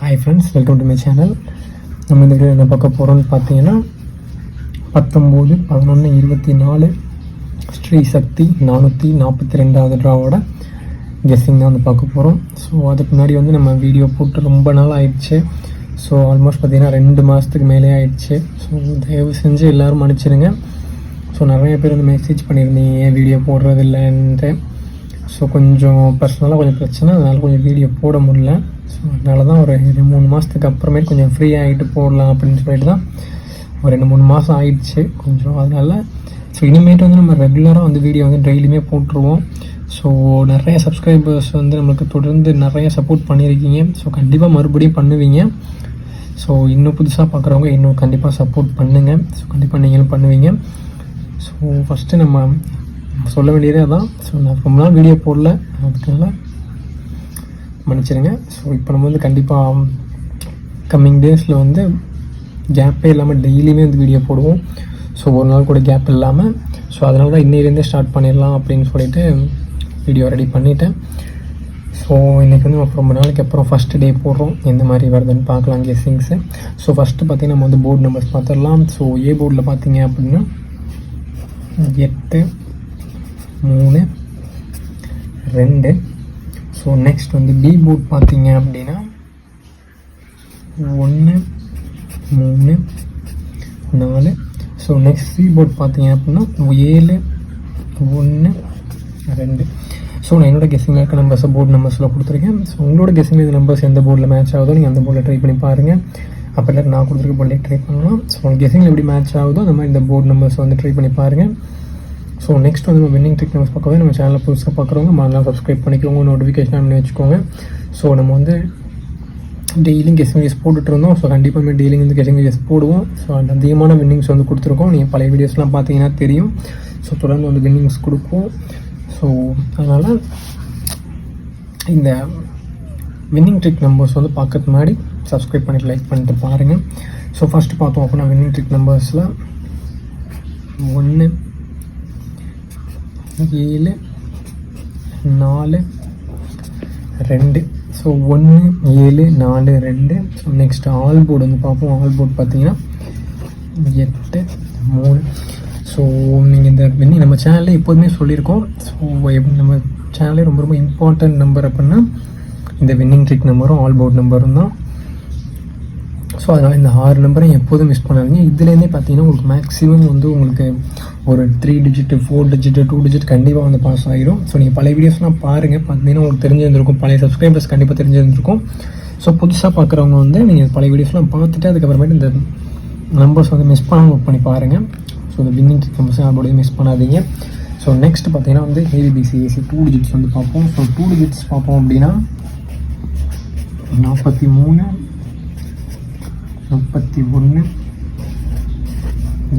Hi friends welcome to my channel நம்ம இந்த video என்ன பார்க்க போகிறோம்னு பார்த்தீங்கன்னா பத்தொம்போது பதினொன்று இருபத்தி நாலு ஸ்ரீ சக்தி நானூற்றி நாற்பத்தி ரெண்டாவது ட்ராவோட கெஸ்ஸிங் தான் வந்து பார்க்க போகிறோம் ஸோ அதுக்கு முன்னாடி வந்து நம்ம வீடியோ போட்டு ரொம்ப நாள் ஆயிடுச்சு. ஸோ ஆல்மோஸ்ட் பார்த்தீங்கன்னா ரெண்டு மாதத்துக்கு மேலே ஆயிடுச்சு. ஸோ தயவு செஞ்சு எல்லோரும் மன்னிச்சிடுங்க ஸோ நிறைய பேர் வந்து மெசேஜ் பண்ணியிருந்தீங்க ஏன் வீடியோ போடுறது இல்லைன்ட்டு ஸோ கொஞ்சம் பர்சனலாக கொஞ்சம் பிரச்சனை அதனால் கொஞ்சம் வீடியோ போட முடியல. ஸோ அதனால தான் ஒரு ரெண்டு மூணு மாதத்துக்கு அப்புறமே கொஞ்சம் ஃப்ரீ ஆகிட்டு போடலாம் அப்படின்னு சொல்லிட்டு தான் ஒரு ரெண்டு மூணு மாதம் ஆயிடுச்சு கொஞ்சம். அதனால் ஸோ இனிமேட்டு வந்து நம்ம ரெகுலராக வந்து வீடியோ வந்து டெய்லியுமே போட்டுருவோம். ஸோ நிறைய சப்ஸ்கிரைபர்ஸ் வந்து நம்மளுக்கு தொடர்ந்து நிறைய சப்போர்ட் பண்ணியிருக்கீங்க ஸோ கண்டிப்பாக மறுபடியும் பண்ணுவீங்க. ஸோ இன்னும் புதுசாக பார்க்குறவங்க இன்னும் கண்டிப்பாக சப்போர்ட் பண்ணுங்கள் ஸோ கண்டிப்பாக நீங்களும் பண்ணுவீங்க. ஸோ ஃபஸ்ட்டு நம்ம சொல்ல வேண்டியதே அதான். ஸோ நான் ரொம்ப நாள் வீடியோ போடல. அதுக்காக மன்னிச்சிடுங்க ஸோ இப்போ நம்ம வந்து கண்டிப்பாக கம்மிங் டேஸில் வந்து கேப்பே இல்லாமல் டெய்லியுமே வந்து வீடியோ போடுவோம். ஸோ ஒரு நாள் கூட கேப் இல்லாமல் ஸோ அதனால தான் இன்னையிலேருந்தே ஸ்டார்ட் பண்ணிடலாம் அப்படின்னு சொல்லிட்டு வீடியோ ரெடி பண்ணிவிட்டேன் ஸோ இன்றைக்கி வந்து நம்ம ரொம்ப நாளைக்கு அப்புறம் ஃபஸ்ட்டு டே போடுறோம். எந்த மாதிரி வருதுன்னு பார்க்கலாம் கெஸ்ஸிங்ஸு ஸோ ஃபஸ்ட்டு பார்த்தீங்கன்னா நம்ம வந்து போர்டு நம்பர்ஸ் பார்த்துடலாம். ஸோ ஏ போர்டில் பார்த்தீங்க அப்படின்னா எட்டு மூணு ரெண்டு ஸோ நெக்ஸ்ட் வந்து பி போர்ட் பார்த்தீங்க அப்படின்னா ஒன்று மூணு நாலு. ஸோ நெக்ஸ்ட் சி போர்ட் பார்த்தீங்க அப்படின்னா ஏழு ஒன்று ரெண்டு. ஸோ நான் என்னோட கெஸ்ஸிங்கில் இருக்க நம்பர்ஸை போர்டு நம்பர்ஸில் கொடுத்துருக்கேன். ஸோ உங்களோட கெஸ்ஸிங்கில் இந்த நம்பர்ஸ் எந்த போர்டில் மேட்ச் ஆகுதோ நீங்கள் அந்த போர்டில் ட்ரை பண்ணி பாருங்கள் அப்போ இல்லை நான் கொடுத்துருக்க போர்டில் ட்ரை பண்ணலாம். ஸோ உங்களுக்கு கெஸ்ஸிங்கில் எப்படி மேட்ச் ஆகுதோ அந்த மாதிரி இந்த போர்டு நம்பர்ஸ் வந்து ட்ரை பண்ணி பாருங்கள் ஸோ நெக்ஸ்ட் வந்து நம்ம வின்னிங் ட்ரிக் நியூஸ் பார்க்கவே நம்ம சேனலில் புதுசாக பார்க்குறவங்க மறந்துலாம் சப்ஸ்கிரைப் பண்ணிக்கோங்க. நோட்டிஃபிகேஷன் பண்ணி வச்சுக்கோங்க. ஸோ நம்ம வந்து டெய்லியும் கெஸ்டிங் கேஸ் போட்டுட்டு இருந்தோம். ஸோ கண்டிப்பாக டெய்லியும் வந்து கெஸ்டிங் கேஸ் போடுவோம். ஸோ அந்த அதிகமான வின்னிங்ஸ் வந்து கொடுத்துருக்கோம். நீங்கள் பழைய வீடியோஸ்லாம் பார்த்தீங்கன்னா தெரியும். ஸோ தொடர்ந்து வந்து வின்னிங்ஸ் கொடுப்போம். ஸோ அதனால் இந்த வின்னிங் ட்ரிக் நம்பர்ஸ் வந்து பார்க்கறது முன்னாடி சப்ஸ்கிரைப் பண்ணிட்டு லைக் பண்ணிட்டு பாருங்கள் ஸோ ஃபஸ்ட்டு பார்த்தோம் அப்படின்னா வின்னிங் ட்ரிக் நம்பர்ஸில் ஒன்று ஏழு நாலு ரெண்டு. ஸோ ஒன்று ஏழு நாலு ரெண்டு. ஸோ நெக்ஸ்ட் ஆல் போர்டு வந்து பார்ப்போம். ஆல் போர்டு பார்த்தீங்கன்னா எட்டு மூணு. ஸோ நீங்கள் இந்த வின்னி நம்ம சேனலில் எப்போதுமே சொல்லியிருக்கோம். ஸோ நம்ம சேனலே ரொம்ப ரொம்ப இம்பார்ட்டன்ட் நம்பர் அப்படின்னா இந்த வின்னிங் ட்ரிக் நம்பரும் ஆல் போர்ட் நம்பரும் தான். ஸோ அதனால் இந்த ஆறு நம்பரை எப்போதும் மிஸ் பண்ணாதீங்க. இதுலேருந்தே பார்த்தீங்கன்னா உங்களுக்கு மேக்ஸிமம் வந்து உங்களுக்கு ஒரு three digit four digit two digit கண்டிப்பாக வந்து பாஸ் ஆகிடும் ஸோ நீங்கள் பழைய வீடியோஸ்லாம் பாருங்கள் பார்த்தீங்கன்னா உங்களுக்கு தெரிஞ்சிருந்திருக்கும். பழைய சப்ஸ்கிரைபர்ஸ் கண்டிப்பாக தெரிஞ்சிருந்திருக்கும். ஸோ புதுசாக பார்க்குறவங்க வந்து நீங்கள் பழைய வீடியோஸ்லாம் பார்த்துட்டு அதுக்கப்புறமேட்டு இந்த நம்பர்ஸ் வந்து மிஸ் பண்ணாமல் ஒர்க் பண்ணி பாருங்கள் ஸோ இந்த பின்னிங் நம்பர்ஸ் அப்படியே மிஸ் பண்ணாதீங்க. ஸோ நெக்ஸ்ட் பார்த்தீங்கன்னா வந்து ஏபிபிசி ஏசி டூ டிஜிட்ஸ் வந்து பார்ப்போம். ஸோ டூ டிஜிட்ஸ் பார்ப்போம் அப்படின்னா நாற்பத்தி மூணு முப்பத்தி ஒன்று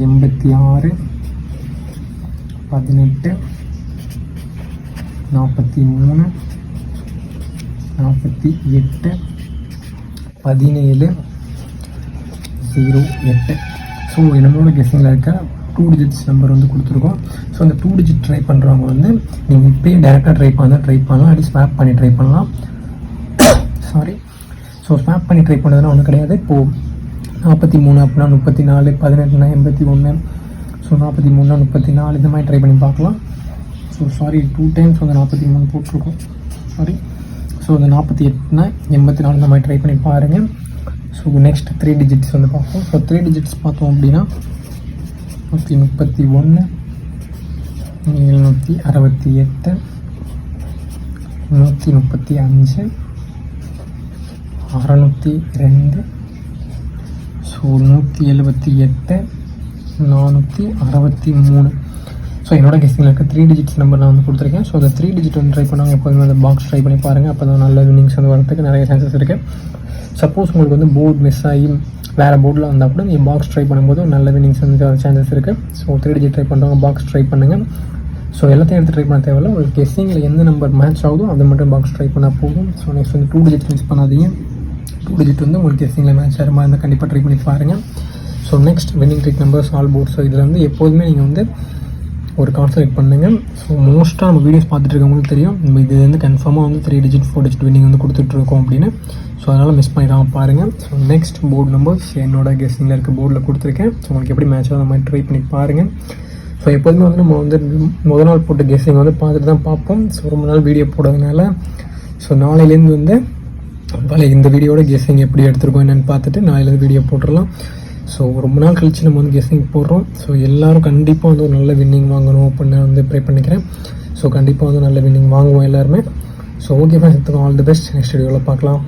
எண்பத்தி ஆறு பதினெட்டு நாற்பத்தி மூணு நாற்பத்தி எட்டு பதினேழு ஜீரோ எட்டு ஸோ என்னோட கெஸ்ஸிங்கில் இருக்க டூ டிஜிட்ஸ் நம்பர் வந்து கொடுத்துருக்கோம். ஸோ அந்த டூ டிஜிட் ட்ரை பண்ணுறவங்க வந்து நீங்கள் இப்போயே டேரெக்டாக ட்ரை பண்ணால் ட்ரை பண்ணலாம். அப்படி ஸ்வாப் பண்ணி ட்ரை பண்ணலாம். சாரி ஸோ ஸ்வாப் பண்ணி ட்ரை பண்ணதுன்னா ஒன்றும் கிடையாது. இப்போது நாற்பத்தி மூணு அப்படின்னா முப்பத்தி நாலு பதினெட்டுனா எண்பத்தி ஒன்று. ஸோ நாற்பத்தி மூணுனா முப்பத்தி நாலு. இந்த மாதிரி ட்ரை பண்ணி பார்க்கலாம். ஸோ சாரி டூ டைம்ஸ் வந்து நாற்பத்தி மூணு போட்டிருக்கோம். சாரி ஸோ இந்த நாற்பத்தி எட்டுனா எண்பத்தி நாலு இந்த மாதிரி ட்ரை பண்ணி பாருங்கள் ஸோ நெக்ஸ்ட் த்ரீ டிஜிட்ஸ் வந்து பார்ப்போம். ஸோ த்ரீ டிஜிட்ஸ் பார்த்தோம் அப்படின்னா நூற்றி முப்பத்தி ஒன்று எழுநூற்றி அறுபத்தி எட்டு நூற்றி முப்பத்தி அஞ்சு அறநூற்றி ரெண்டு ஸோ நூற்றி எழுபத்தி எட்டு நானூற்றி அறுபத்தி மூணு. ஸோ என்னோட கெஸ்டிங்கில் இருக்க த்ரீ டிஜிட்ஸ் நம்பர் நான் வந்து கொடுத்துருக்கேன். ஸோ அந்த த்ரீ டிஜிட் வந்து ட்ரை பண்ணாங்க. எப்போதுமே அந்த பாக்ஸ் ட்ரை பண்ணி பாருங்கள் அப்போ தான் நல்ல வினிங்ஸ் வந்து வரதுக்கு நிறைய சான்சஸ் இருக்குது சப்போஸ் உங்களுக்கு வந்து போர்டு மிஸ் ஆகி வேறு போர்டில் வந்தால் கூட நீங்கள் பாக்ஸ் ட்ரை பண்ணும்போது நல்ல வினிங்ஸ் வந்து சான்சஸ் இருக்குது ஸோ த்ரீ டிஜிட் ட்ரை பண்ணுறவங்க பாக்ஸ் ட்ரை பண்ணுங்கள் ஸோ எல்லாத்தையும் எடுத்து ட்ரை பண்ண தேவையில்ல. உங்களுக்கு கெஸ்டிங்கில் எந்த நம்பர் மேட்ச் ஆகுதோ அதை மட்டும் பாக்ஸ் ட்ரை பண்ணால் போதும். ஸோ நெக்ஸ்ட் வந்து டூ டிஜிட் மிஸ் பண்ணாதீங்க. டூ வந்து உங்களுக்கு எஸ்சிங்கில் மேட்ச் ஆகிற மாதிரி இருந்தால் கண்டிப்பாக ட்ரை பண்ணி பாருங்கள் so next winning trick numbers all boards இதில் வந்து எப்போதுமே நீங்கள் வந்து ஒரு கான்சன்ட்ரேட் பண்ணுங்க. ஸோ மோஸ்ட்டாக நம்ம வீடியோஸ் பார்த்துட்டு இருக்கவங்களுக்கு தெரியும். நம்ம இது வந்து கன்ஃபார்மாக வந்து three digit four digit winning வந்து கொடுத்துட்ருக்கோம் அப்படின்னு. ஸோ அதனால் மிஸ் பண்ணிடாமல் பாருங்கள் ஸோ நெக்ஸ்ட் போர்டு நம்பர்ஸ் என்னோட கெஸ்டிங்கில் இருக்க போர்டில் கொடுத்துருக்கேன். ஸோ உங்களுக்கு எப்படி மேட்ச் அந்த மாதிரி ட்ரை பண்ணி பாருங்கள் ஸோ எப்போதுமே வந்து நம்ம வந்து முதல் நாள் போட்ட கெஸ்ஸிங் வந்து பார்த்துட்டு தான் பார்ப்போம். ஸோ ரொம்ப நாள் வீடியோ போடுறதுனால ஸோ நாளையிலேருந்து வந்து பழைய இந்த வீடியோட கெஸ்ஸிங் எப்படி எடுத்துருக்கோம் என்னென்னு பார்த்துட்டு நாளையிலேருந்து வீடியோ போட்டுடலாம். ஸோ ரொம்ப நாள் கழிச்சு நம்ம வந்து கெஸ்ஸிங் போடுறோம். ஸோ எல்லாரும் கண்டிப்பாக வந்து ஒரு நல்ல வின்னிங் வாங்கணும் அப்படின்னு நான் வந்து ப்ரே பண்ணிக்கிறேன். ஸோ கண்டிப்பாக வந்து நல்ல வின்னிங் வாங்குவோம் எல்லாருமே. So okay friends all the best next வீடியோவில் பார்க்கலாம்.